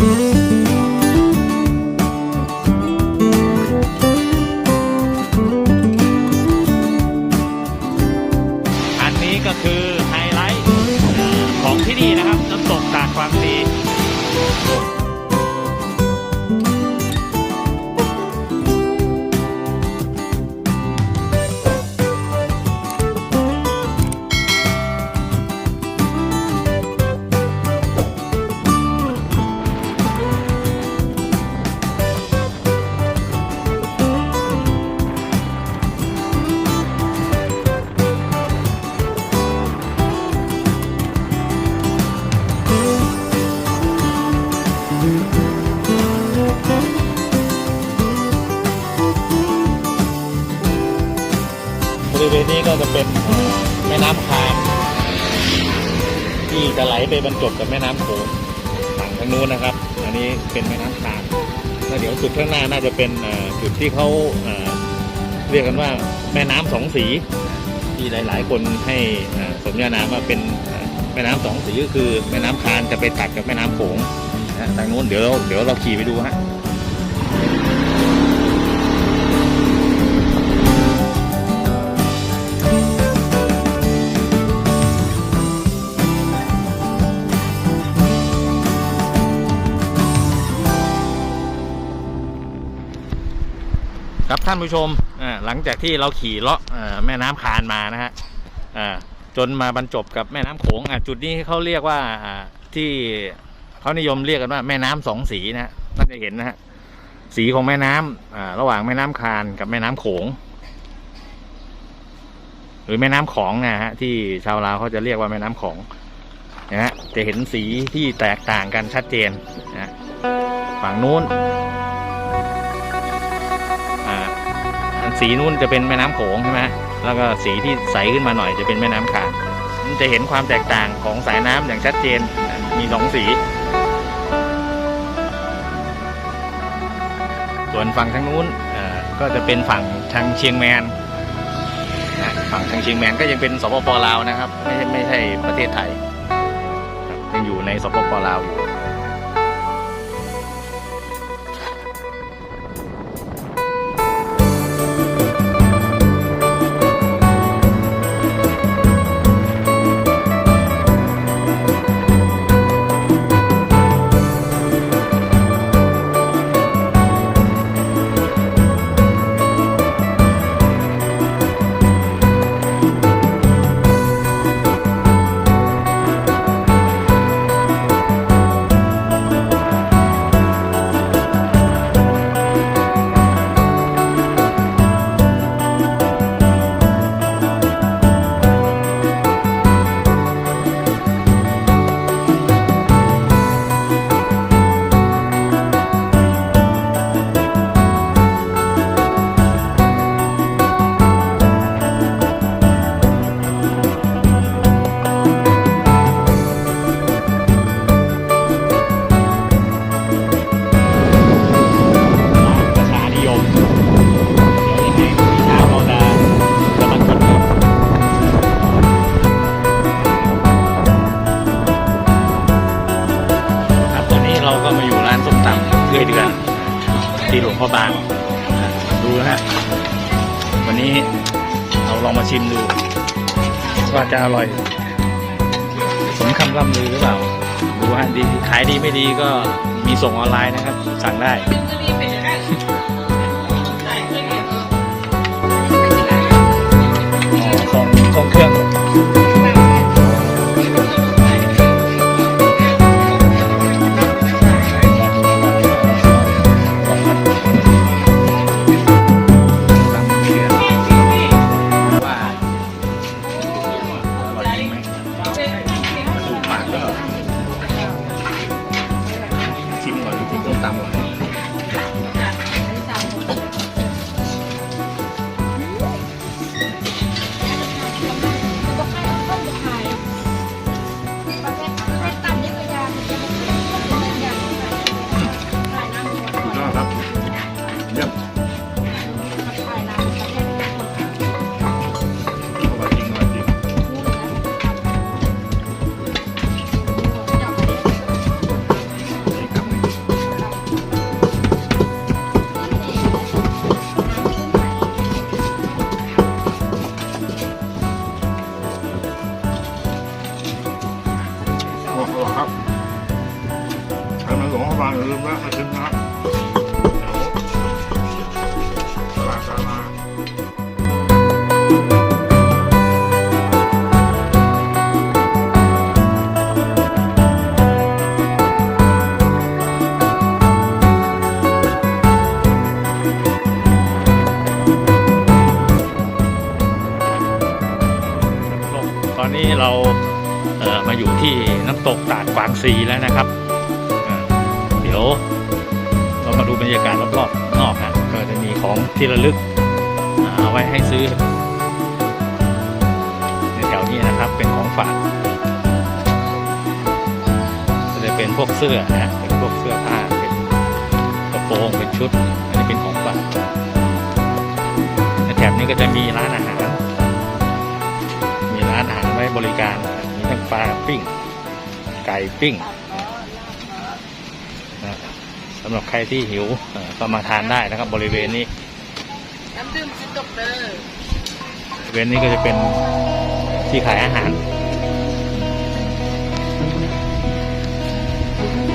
อั ก็จะเป็นแม่น้ำคานที่จะไหลไปบรรจบกับแม่น้ำโขงฝั่งทางนู้นนะครับ อันนี้เป็นแม่น้ำคานแล้วเดี๋ยวจุดข้างหน้าน่าจะเป็นจุดที่เขาเรียกกันว่าแม่น้ำสองสี ที่หลาย ๆ คนให้เอ่อสมญานามว่าเป็นแม่น้ำสองสีก็คือแม่น้ำคานจะไปตัดกับแม่น้ำโขงทางนู้นเดี๋ยวเราเดี๋ยวเราขี่ไปดูฮะ ครับท่านผู้ชมอ่าหลังจากที่เราขี่เลาะอ่าแม่น้ำคานมานะฮะอ่าจนมาบรรจบกับแม่น้ำโขงอะจุดนี้เขาเรียกว่าอ่าที่เขานิยมเรียกกันว่าแม่น้ำสองสีนะฮะน่าจะเห็นนะฮะสีของแม่น้ำอ่าระหว่างแม่น้ำคานกับแม่น้ำโขง หรือแม่น้ำของนะฮะที่ชาวลาวเขาจะเรียกว่าแม่น้ำของนะฮะจะเห็นสีที่แตกต่างกันชัดเจนนะฝั่งนู้น สีนู้นจะเป็นแม่น้ำโขงใช่ไหมแล้วก็สีที่ใสขึ้นมาหน่อยจะเป็นแม่น้ำคานมันจะเห็นความแตกต่างของสายน้ำอย่างชัดเจนมีสองสี ส่วนฝั่งทางนู้นก็จะเป็นฝั่งทางเชียงแมนนฝั่งทางเชียงแมนก็ยังเป็นสปปลาวนะครับ ไม่ใช่ไม่ใช่ประเทศไทยยังอยู่ในสปปลาวอยู่ วันนี้เราลองมาชิมดู ว่าจะอร่อย สมคำร่ำลือหรือเปล่า ดูฮะดีขายดีไม่ดีก็มีส่งออนไลน์นะครับ สั่งได้อ๋อส่งส่งเครื่อง ซีแล้วนะครับเอ่อเดี๋ยวเรามาดูบรรยากาศรอบๆนอกนะก็จะมีของที่ระลึกอ่าเอาไว้ให้ซื้อในแถวนี้นะครับเป็นของฝากก็จะเป็นพวกเสื้อนะเป็นพวกเสื้อผ้าเป็นกระโปรงเป็นชุดอันนี้เป็นของฝากในแถบนี้ก็จะมีร้านอาหาร มีร้านอาหารไว้บริการมีทั้งปลาปิ้ง ไก่ปิ้งนะสำหรับใครที่หิวเอ่อก็มาทานได้นะครับ บริเวณนี้น้ำดื่มจิตตกเด้อบริเวณนี้ก็จะเป็นที่ขายอาหาร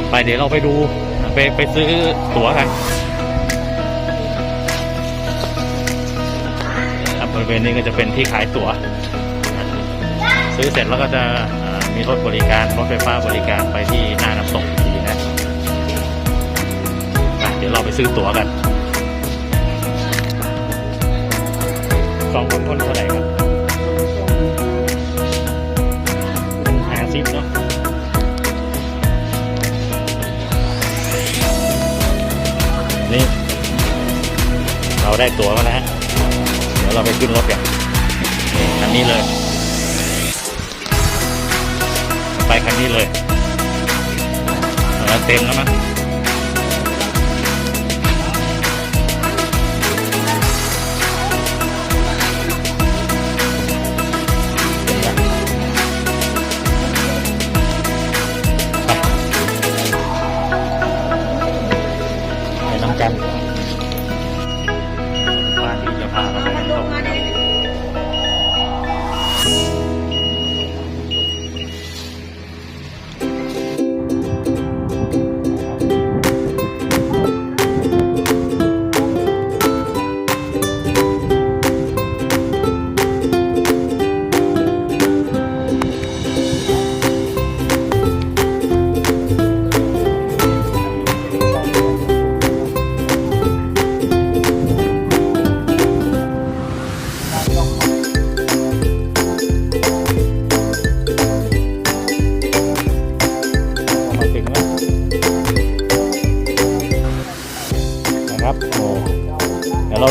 ไปเดี๋ยวเราไปดู ไปไปซื้อตั๋วกันครับบริเวณนี้ก็จะเป็นที่ขายตั๋ว ซื้อเสร็จแล้วก็จะเอ่อ มีรถบริการรถไฟฟ้าบริการไปที่หน้าน้ำตกอีกทีนะเดี๋ยวเราไปซื้อตั๋วกันสองคนคนเท่าไหร่ครับหาซิปเนาะนี่เราได้ตั๋วมาแล้วฮะเดี๋ยวเราไปขึ้นรถกันนี่คันนี้เลย คันนี้เลยเออเต็มแล้วมั้ง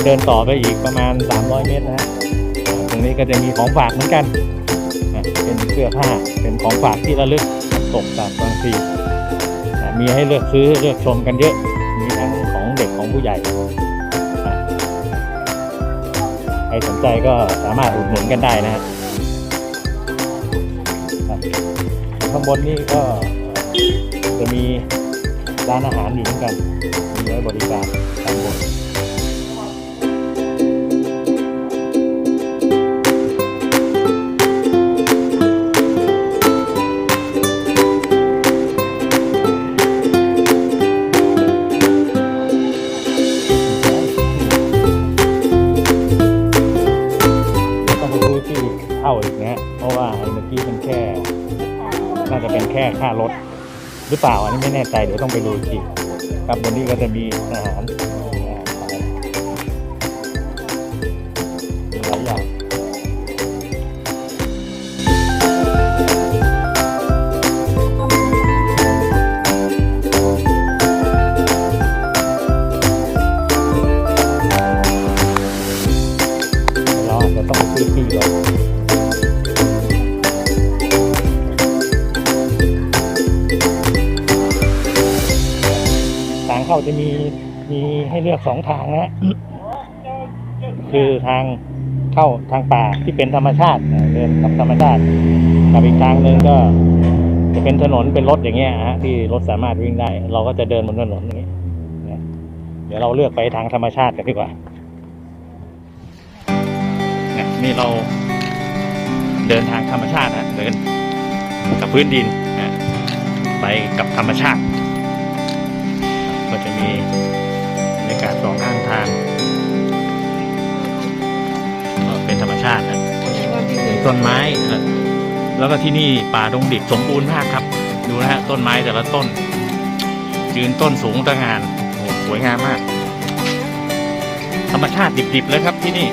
เดินต่อไปอีกประมาณ 300 เมตรนะตรงนี้ก็จะมีของฝากเหมือนกันเป็นเสื้อผ้าเป็นของฝากที่ระลึกตกตาดบางซีมีให้เลือกซื้อเลือกชมกันเยอะมีทั้งของเด็กของผู้ใหญ่ใครสนใจก็สามารถอุดหนุนกันได้นะครับข้างบนนี่ก็จะมีร้านอาหารอยู่เหมือนกันมีไว้บริการตามบน ค่ค่ารถหรือเปล่าอันนี้ไม่แน่ใจเดี๋ยวต้องไปดูอีกทีครับวันนี้ก็จะมีอาหาร เข้าจะมีมีให้เลือกสองทางนะคือทางเข้าทางป่าที่เป็นธรรมชาติเดินกับธรรมชาติกับอีกทางหนึ่งก็จะเป็นถนนเป็นรถอย่างเงี้ยฮะที่รถสามารถวิ่งได้ เราก็จะเดินบนถนนอย่างเงี้ยเดี๋ยวเราเลือกไปทางธรรมชาติกันดีกว่าเนี่ยนี่เราเดินทางธรรมชาตินะเดินกับพื้นดินนะไปกับธรรมชาติ ก็จะมีบรรยากาศสองข้างทางก็เป็นธรรมชาตินะมีต้นไม้นะแล้วก็ที่นี่ป่าดงดิบสมบูรณ์มากครับ ดูนะฮะต้นไม้แต่ละต้น ยืนต้นสูงตระงานโอ้สวยงามมาก ธรรมชาติดิบๆเลยครับที่นี่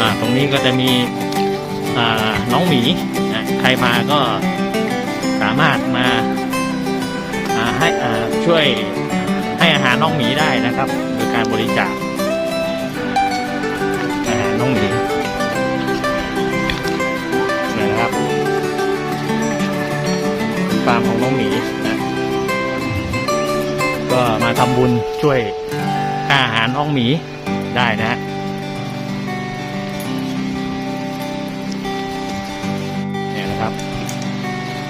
อ่าตรงนี้ก็จะมีอ่าน้องหมี รมาก็สามารถมาให้ช่วยให้อาหารน้องหมีได้นะครับโดยการบริจาคอาหารน้องหมีเนี่ยนะครับฟาร์มของน้องหมีนะก็มาทำบุญช่วยค่าอาหารน้องหมีได้นะฮะ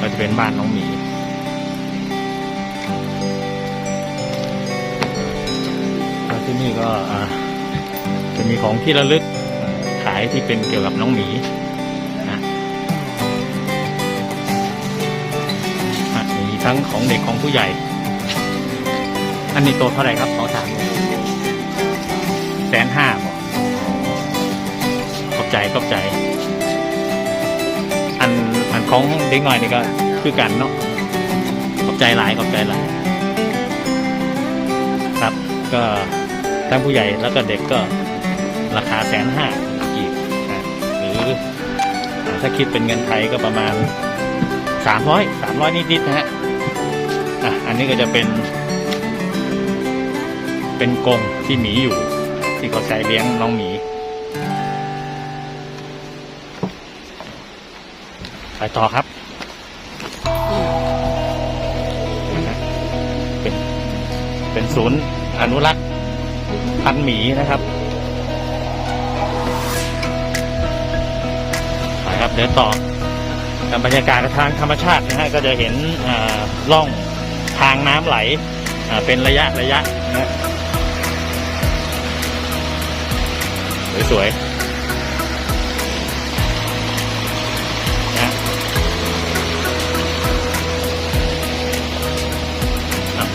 ก็จะเป็นบ้านน้องหมีแล้วที่นี่ก็จะมีของที่ระลึกขายที่เป็นเกี่ยวกับน้องหมีนะมีทั้งของเด็กของผู้ใหญ่ อันนี้ตัวเท่าไหร่ครับขอถามแสนห้าบอกขอบใจขอบใจ ของเด็กหน่อยนี่ก็คือกันเนาะขอบใจหลายขอบใจหลายครับก็ทั้งผู้ใหญ่แล้วก็เด็กก็ราคาแสนห้ากีบนะหรือถ้าคิดเป็นเงินไทยก็ประมาณสามร้อยสามร้อยนิดๆนะฮะอะอันนี้ก็จะเป็น เป็นกรงที่หมีอยู่ ที่เขาใช้เลี้ยงน้องหมี ต่อครับ เป็นเป็นศูนย์อนุรักษ์พันหมีนะครับไปครับเดินต่อตามบรรยากาศทางธรรมชาตินะฮะก็จะเห็นอ่าล่องทางน้ำไหลอ่าเป็นระยะระยะนะสวยๆ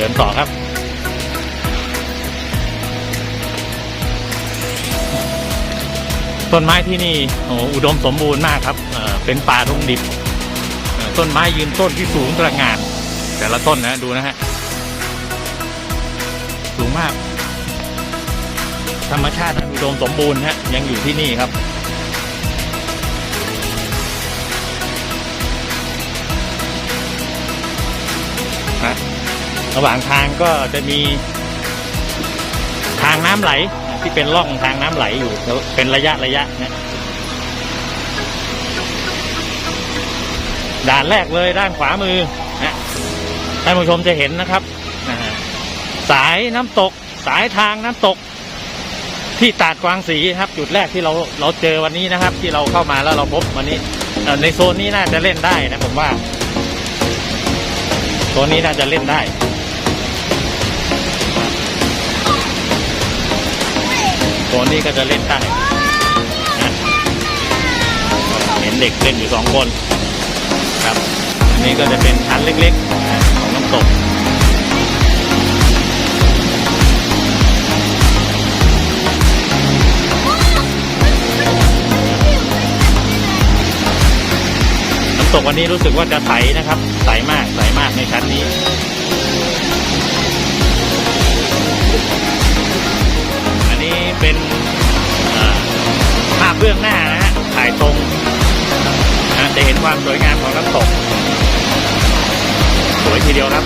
ดินต่อครับ ต้นไม้ที่นี่โอ้โหอุดมสมบูรณ์มากครับเเป็นป่าดงดิบ ต้นไม้ยืนต้นที่สูงตระงาน แต่ละต้นนะดูนะฮะ สูงมาก ธรรมชาตินั้นอุดมสมบูรณ์ฮะยังอยู่ที่นี่ครับ ระหว่างทางก็จะมีทางน้ำไหลที่เป็นร่องทางน้ำไหลอยู่เป็นระยะระยะนะด่านแรกเลยด้านขวามือนะท่านผู้ชมจะเห็นนะครับ สายน้ำตก สายทางน้ำตก ที่ตาดกวางสีครับ จุดแรกที่เราเราเจอวันนี้นะครับ ที่เราเข้ามาแล้วเราพบวันนี้ในโซนนี้น่าจะเล่นได้นะผมว่าตัวนี้น่าจะเล่นได้ ตัวนี้ก็จะเล่นได้นะเห็นเด็กเล่นอยู่สองคนครับอันนี้ก็จะเป็นชั้นเล็กๆของน้ำตกน้ำตกวันนี้รู้สึกว่าจะใสนะครับ ใสมากใสมากในชั้นนี้ เป็นภาพเบื้องหน้านะฮะถ่ายตรงนะจะเห็นความสวยงามของน้ำตก สวยทีเดียวครับ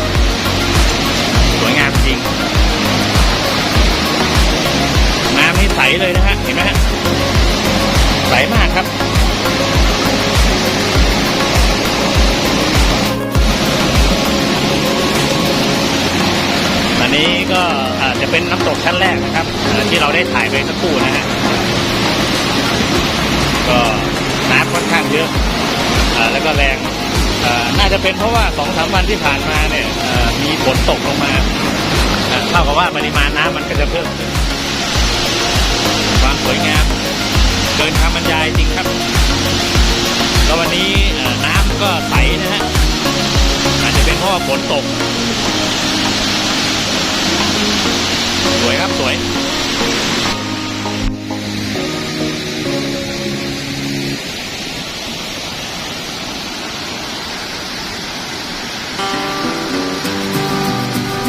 สวยงามจริง น้ำนี่ใสเลยนะฮะเห็นไหมฮะใสมากครับอันนี้ก็ จะเป็นน้ำตกชั้นแรกนะครับ ที่เราได้ถ่ายไปสักครู่นะฮะก็น้ำค่อนข้างเยอะแล้วก็แรงน่าจะเป็นเพราะว่าสองสามวันที่ผ่านมาเนี่ยมีฝนตกลงมาอ่าเท่ากับว่าปริมาณน้ำมันก็จะเพิ่มขึ้นความสวยงามเกินคำบรรยายจริงครับแล้ววันนี้เอ่อน้ำก็ใสฝนตก สวยครับสวย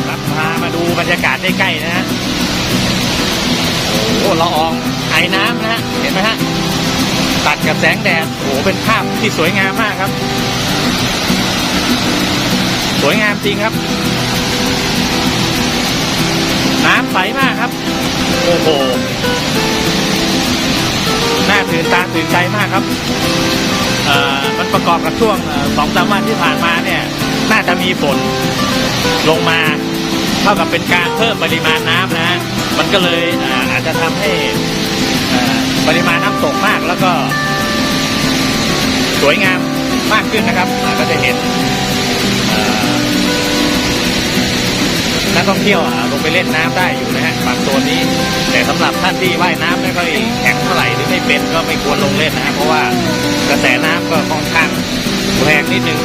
รับพามาดูบรรยากาศใกล้ๆนะฮะ โอ้ละอองไอ้น้ำนะฮะ เห็นไหมฮะ ตัดกับแสงแดด โอ้เป็นภาพที่สวยงามมากครับ สวยงามจริงครับ น้ำใสมากครับ โอ้โห น่าตื่นตาตื่นใจมากครับ มันประกอบกับช่วงสองสามวันที่ผ่านมาเนี่ย น่าจะมีฝนลงมาเท่ากับเป็นการเพิ่มปริมาณน้ำนะฮะ มันก็เลยอาจจะทำให้ปริมาณน้ำตกมากแล้วก็ สวยงามมากขึ้นนะครับ ก็จะเห็น นักท่องเที่ยวลงไปเล่นน้ำได้อยู่นะฮะบางโซนนี้ แต่สำหรับท่านที่ว่ายน้ำไม่ค่อยแข็งเท่าไหร่หรือไม่เป็นก็ไม่ควรลงเล่นนะฮะเพราะว่ากระแสน้ำก็ค่อนข้างแรงนิดนึง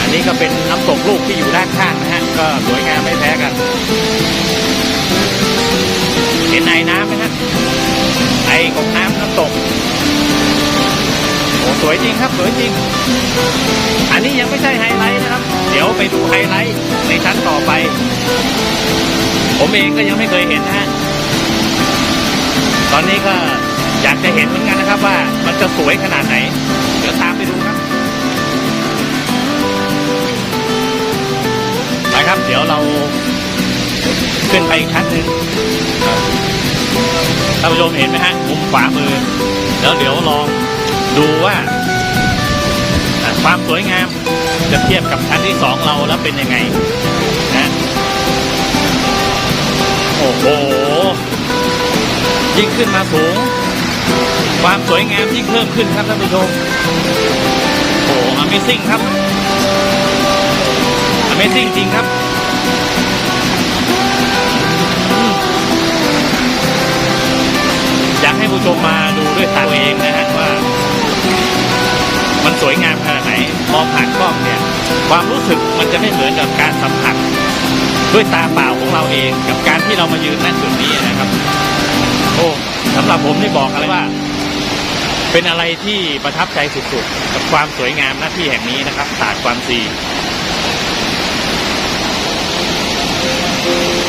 อันนี้ก็เป็นน้ำตกลูกที่อยู่ด้านข้างนะฮะก็สวยงามไม่แพ้กันเห็นไอ้น้ำไหมฮะไอของน้ำน้ำตก วยจริงครับสวยจริง อันนี้ยังไม่ใช่ไฮไลท์นะครับ เดี๋ยวไปดูไฮไลท์ในชั้นต่อไป ผมเองก็ยังไม่เคยเห็นนะฮะตอนนี้ก็อยากจะเห็นเหมือนกันนะครับว่ามันจะสวยขนาดไหน เดี๋ยวตามไปดูครับไปครับ เดี๋ยวเราขึ้นไปอีกชั้นหนึ่งท่านผู้ชมเห็นไหมฮะมุมขวามือ แล้วเดี๋ยวลอง ดูว่าความสวยงามจะเทียบกับชั้นที่สองเราแล้วเป็นยังไงนะโอ้โหยิ่งขึ้นมาสูง ความสวยงามยิ่งเพิ่มขึ้นครับท่านผู้ชมโอ้ Amazing ครับ Amazing จริงครับ วยงามขนาดไหนมองผ่านกล้องเนี่ยความรู้สึกมันจะไม่เหมือนกับการสัมผัสด้วยตาเปล่าของเราเองกับการที่เรามายืนณจุดนี้นะครับ โอ้สำหรับผมนี่บอกอะไรว่า เป็นอะไรที่ประทับใจสุดๆ กับความสวยงามหน้าที่แห่งนี้นะครับตาดความซี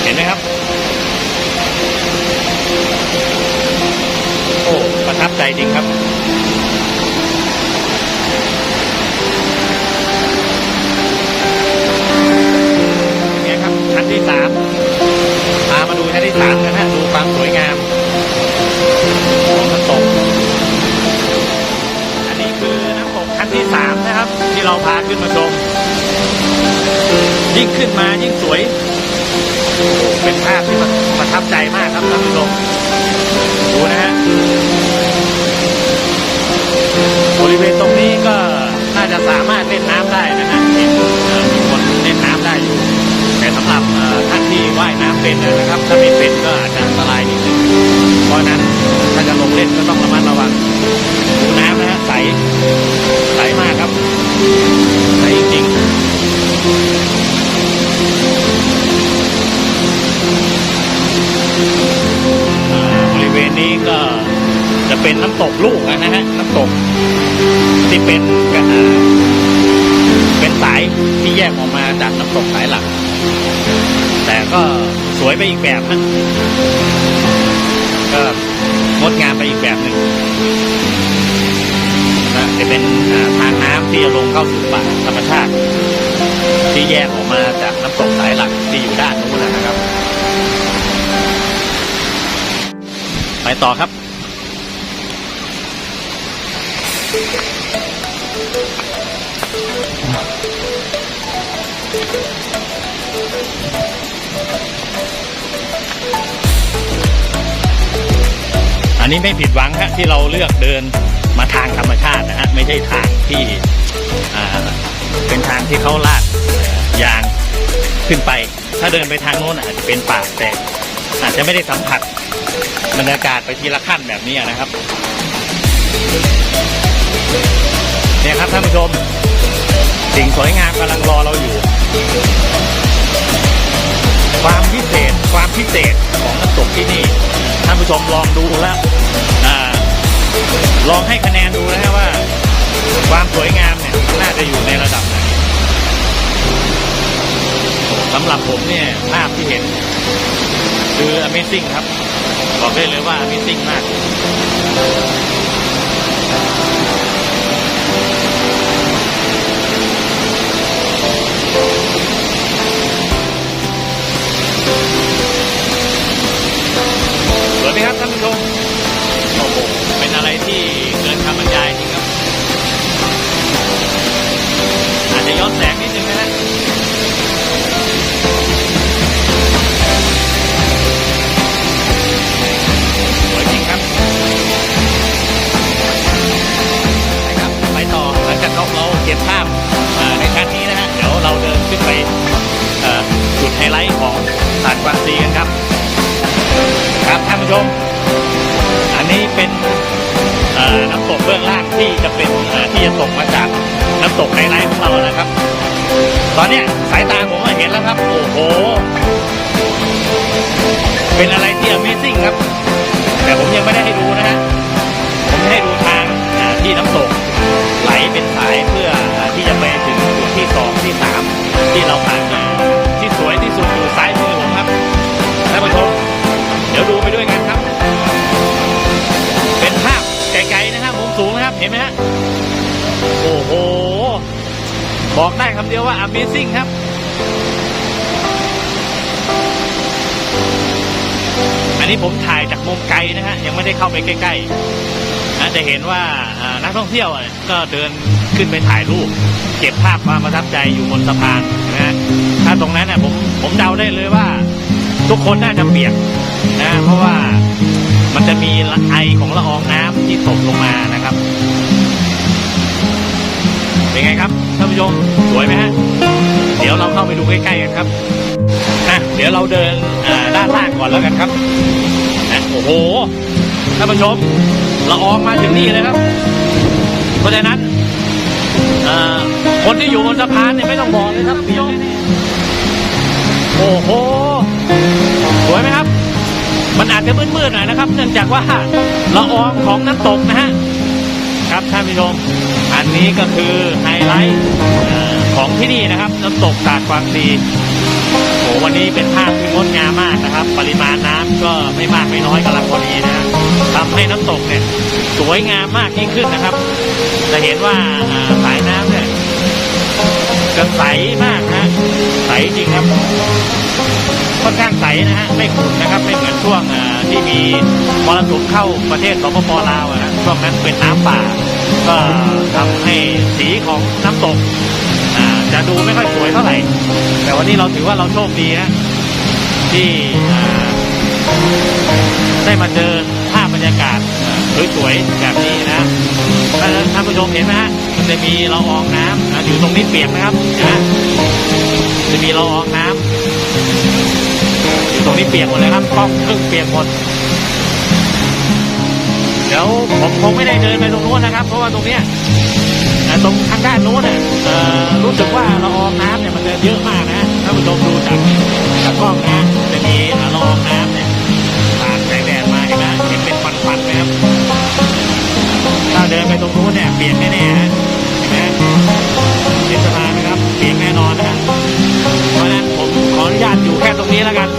เห็นไหมครับ โอ้ประทับใจจริงครับ ชั้นที่สามพามาดูชั้นที่สามกันนะดูความสวยงามของน้ำตกอันนี้คือน้ำตกชั้นที่สามนะครับ ที่เราพาขึ้นมาชม ยิ่งขึ้นมายิ่งสวย เป็นภาพที่ประทับใจมากครับท่านผู้ชมดูนะฮะบริเวณตรงนี้ก็น่าจะสามารถเล่นน้ำได้นะฮะมีคนเล่นน้ำได้อยู่แต่สำหรับ ที่ว่ายน้ำเป็นนะครับ ถ้าไม่เป็นก็อาจจะอันตรายนิดนึงเพราะนั้นถ้าจะลงเล่นก็ต้องระมัดระวังดูน้ำนะฮะใสใสมากครับใสจริงบริเวณนี้ก็จะเป็นน้ำตกลูกนะฮะน้ำตกที่เป็นกระอ่าเป็นสายที่แยกออกมาจากน้ำตกสายหลัก แต่ก็สวยไปอีกแบบนะก็งดงามไปอีกแบบหนึ่งนะจะเป็นทางน้ำที่จะลงเข้าสู่ป่าธรรมชาติ ที่แยกออกมาจากน้ำตกสายหลักที่อยู่ด้านนู้นนะครับ ไปต่อครับ อันนี้ไม่ผิดหวังฮะที่เราเลือกเดินมาทางธรรมชาตินะฮะไม่ใช่ทางที่เป็นทางที่เขาลาดยางขึ้นไป ถ้าเดินไปทางโน้นอาจจะเป็นป่าแต่อาจจะไม่ได้สัมผัสบรรยากาศไปทีละขั้นแบบนี้นะครับเนี่ยครับท่านผู้ชม สิ่งสวยงามกำลังรอเราอยู่ ความพิเศษความพิเศษของน้ำตกที่นี่ท่านผู้ชมลองดูแล้วลองให้คะแนนดูนะฮะว่า ความสวยงามเนี่ยน่าจะอยู่ในระดับไหนสำหรับผมเนี่ยภาพที่เห็น คือ Amazing ครับ บอกได้เลยว่า Amazing มาก ไฮไลท์ของเรานะครับ ตอนเนี้ยสายตาผมเห็นแล้วครับ โอ้โห เป็นอะไรที่ Amazing ครับ แต่ผมยังไม่ได้ให้ดูนะฮะ ผมให้ดูทางที่น้ำตก ไหลเป็นสายเพื่อที่จะไปถึงจุดที่สองที่สามที่เราผ่านมาที่สวยที่สุดอยู่ซ้ายมือผมครับท่านผู้ชมเดี๋ยวดูไปด้วยกันครับ เป็นภาพไกลๆนะครับมุมสูงนะครับเห็นไหมฮะโอ้โห บอกได้คำเดียวว่า Amazing ครับอันนี้ผมถ่ายจากมุมไกลนะฮะยังไม่ได้เข้าไปใกล้ๆนะจะเห็นว่านักท่องเที่ยวก็เดินขึ้นไปถ่ายรูป เก็บภาพความประทับใจอยู่บนสะพานนะฮะถ้าตรงนั้นน่ะผมผมเดาได้เลยว่า ทุกคนน่าจะเปียกนะเพราะว่ามันจะมีไอของละอองน้ำที่ตกลงมานะครับ เป็นไงครับท่านผู้ชมสวยไหมฮะเดี๋ยวเราเข้าไปดูใกล้ๆกันครับนะเดี๋ยวเราเดินด้านล่างก่อนแล้วกันครับนะโอ้โหท่านผู้ชมละอองมาถึงนี่เลยครับ เพราะฉะนั้นคนที่อยู่บนสะพานเนี่ยไม่ต้องบอกเลยครับพี่ยงโอ้โหสวยไหมครับ มันอาจจะมืดๆหน่อยนะครับ เนื่องจากว่าละอองของน้ำตกนะฮะ ครับท่านผู้ชม นนี้ก็คือไฮไลท์ของที่นี่นะครับน้ำตกตาดกวางซีโอ้วันนี้เป็นภาพที่งดงามมากนะครับ ปริมาณน้ำก็ไม่มากไม่น้อยกำลังพอดีนะฮะทำให้น้ำตกเนี่ยสวยงามมากยิ่งขึ้นนะครับ จะเห็นว่าสายน้ำเนี่ยจะใสมากนะใสจริงครับค่อนข้างใสนะฮะไม่ขุ่นนะครับไม่เหมือนช่วงที่มีมรสุมเข้าประเทศสปปลาวนะช่วงนั้นเป็นน้ำป่า ก็ทำให้สีของน้ำตกอ่าจะดูไม่ค่อยสวยเท่าไหร่ แต่วันนี้เราถือว่าเราโชคดีนะที่อ่าได้มาเจอภาพบรรยากาศสวยๆแบบนี้นะถ้าท่านผู้ชมเห็นไหมฮะมันจะมีละอองน้ำนะอยู่ตรงนี้เปียกนะครับนะจะมีละอองน้ำอยู่ตรงนี้เปียกหมดเลยครับกล้องครึ่งเปียกหมด ดี๋ยวผมคงไม่ได้เดินไปตรงนู้นนะครับ เพราะว่าตรงเนี้ยตรงทางด้านนู้นเนี่ยรู้สึกว่าละอองน้ำเนี่ยมันจะเยอะมากนะถ้าผู้ชมดูจากจากกล้องนะจะมีละอองน้ำเนี่ยผ่านแสงแดดมาเห็นไหมเห็นเป็นฟันๆนะครับถ้าเดินไปตรงนู้นเนี่ยเปลี่ยนแน่ๆฮะเห็นไหมเห็นสะพานนะครับเปลี่ยนแน่นอนนะเพราะนั้นผมขออนุญาตอยู่แค่ตรงนี้แล้วกัน